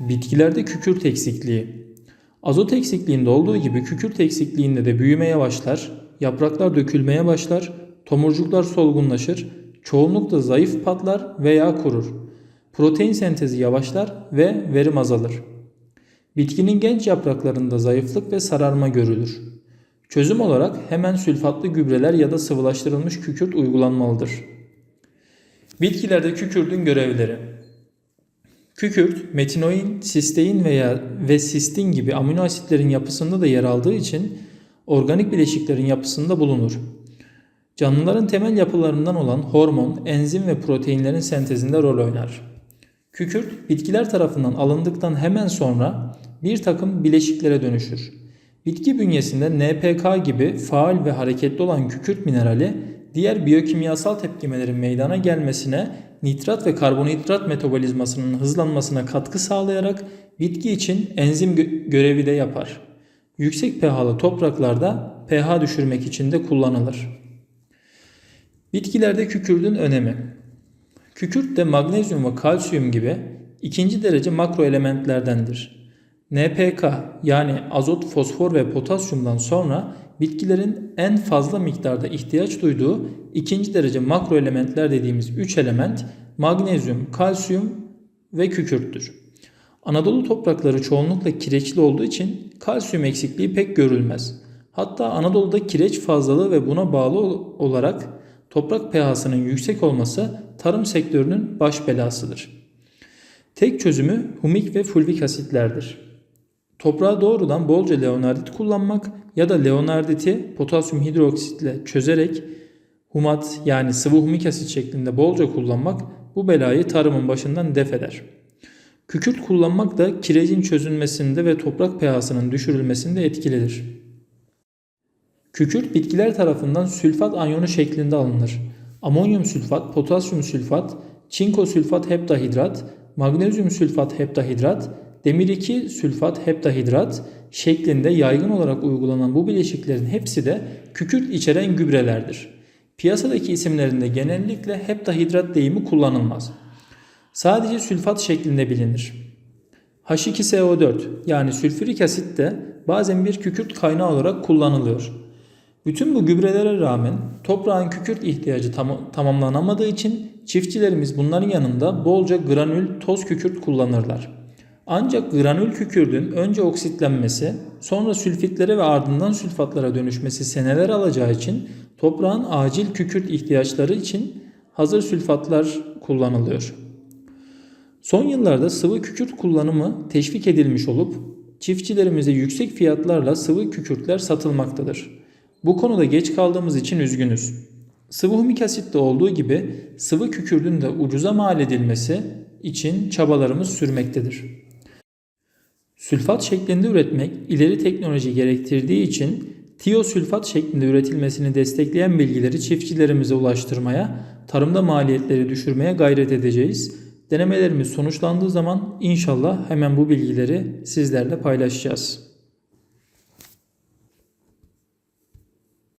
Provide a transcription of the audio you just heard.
Bitkilerde kükürt eksikliği. Azot eksikliğinde olduğu gibi kükürt eksikliğinde de büyüme yavaşlar, yapraklar dökülmeye başlar, tomurcuklar solgunlaşır, çoğunlukla zayıf patlar veya kurur. Protein sentezi yavaşlar ve verim azalır. Bitkinin genç yapraklarında zayıflık ve sararma görülür. Çözüm olarak hemen sülfatlı gübreler ya da sıvılaştırılmış kükürt uygulanmalıdır. Bitkilerde kükürdün görevleri. Kükürt, metinoin, sistein veya ve sistin gibi amino asitlerin yapısında da yer aldığı için organik bileşiklerin yapısında bulunur. Canlıların temel yapılarından olan hormon, enzim ve proteinlerin sentezinde rol oynar. Kükürt, bitkiler tarafından alındıktan hemen sonra bir takım bileşiklere dönüşür. Bitki bünyesinde NPK gibi faal ve hareketli olan kükürt minerali diğer biyokimyasal tepkimelerin meydana gelmesine nitrat ve karbonhidrat metabolizmasının hızlanmasına katkı sağlayarak bitki için enzim gö- görevi de yapar. Yüksek pH'lı topraklarda pH düşürmek için de kullanılır. Bitkilerde kükürdün önemi. Kükürt de magnezyum ve kalsiyum gibi ikinci derece makro elementlerdendir. NPK yani azot, fosfor ve potasyumdan sonra bitkilerin en fazla miktarda ihtiyaç duyduğu ikinci derece makro elementler dediğimiz 3 element magnezyum, kalsiyum ve kükürttür. Anadolu toprakları çoğunlukla kireçli olduğu için kalsiyum eksikliği pek görülmez. Hatta Anadolu'da kireç fazlalığı ve buna bağlı olarak toprak pH'sının yüksek olması tarım sektörünün baş belasıdır. Tek çözümü humik ve fulvik asitlerdir. Toprağa doğrudan bolca leonardit kullanmak ya da leonarditi potasyum hidroksitle çözerek humat yani sıvı humik asit şeklinde bolca kullanmak bu belayı tarımın başından def eder. Kükürt kullanmak da kirecin çözülmesinde ve toprak pH'sının düşürülmesinde etkilidir. Kükürt bitkiler tarafından sülfat anyonu şeklinde alınır. Amonyum sülfat, potasyum sülfat, çinko sülfat heptahidrat, magnezyum sülfat heptahidrat, demir 2 sülfat heptahidrat şeklinde yaygın olarak uygulanan bu bileşiklerin hepsi de kükürt içeren gübrelerdir. Piyasadaki isimlerinde genellikle heptahidrat deyimi kullanılmaz. Sadece sülfat şeklinde bilinir. H2SO4 yani sülfürik asit de bazen bir kükürt kaynağı olarak kullanılıyor. Bütün bu gübrelere rağmen toprağın kükürt ihtiyacı tam- tamamlanamadığı için çiftçilerimiz bunların yanında bolca granül toz kükürt kullanırlar. Ancak granül kükürdün önce oksitlenmesi, sonra sülfitlere ve ardından sülfatlara dönüşmesi seneler alacağı için toprağın acil kükürt ihtiyaçları için hazır sülfatlar kullanılıyor. Son yıllarda sıvı kükürt kullanımı teşvik edilmiş olup çiftçilerimize yüksek fiyatlarla sıvı kükürtler satılmaktadır. Bu konuda geç kaldığımız için üzgünüz. Sıvı humik asitte olduğu gibi sıvı kükürdün de ucuza mal edilmesi için çabalarımız sürmektedir. Sülfat şeklinde üretmek ileri teknoloji gerektirdiği için tiyosülfat şeklinde üretilmesini destekleyen bilgileri çiftçilerimize ulaştırmaya, tarımda maliyetleri düşürmeye gayret edeceğiz. Denemelerimiz sonuçlandığı zaman inşallah hemen bu bilgileri sizlerle paylaşacağız.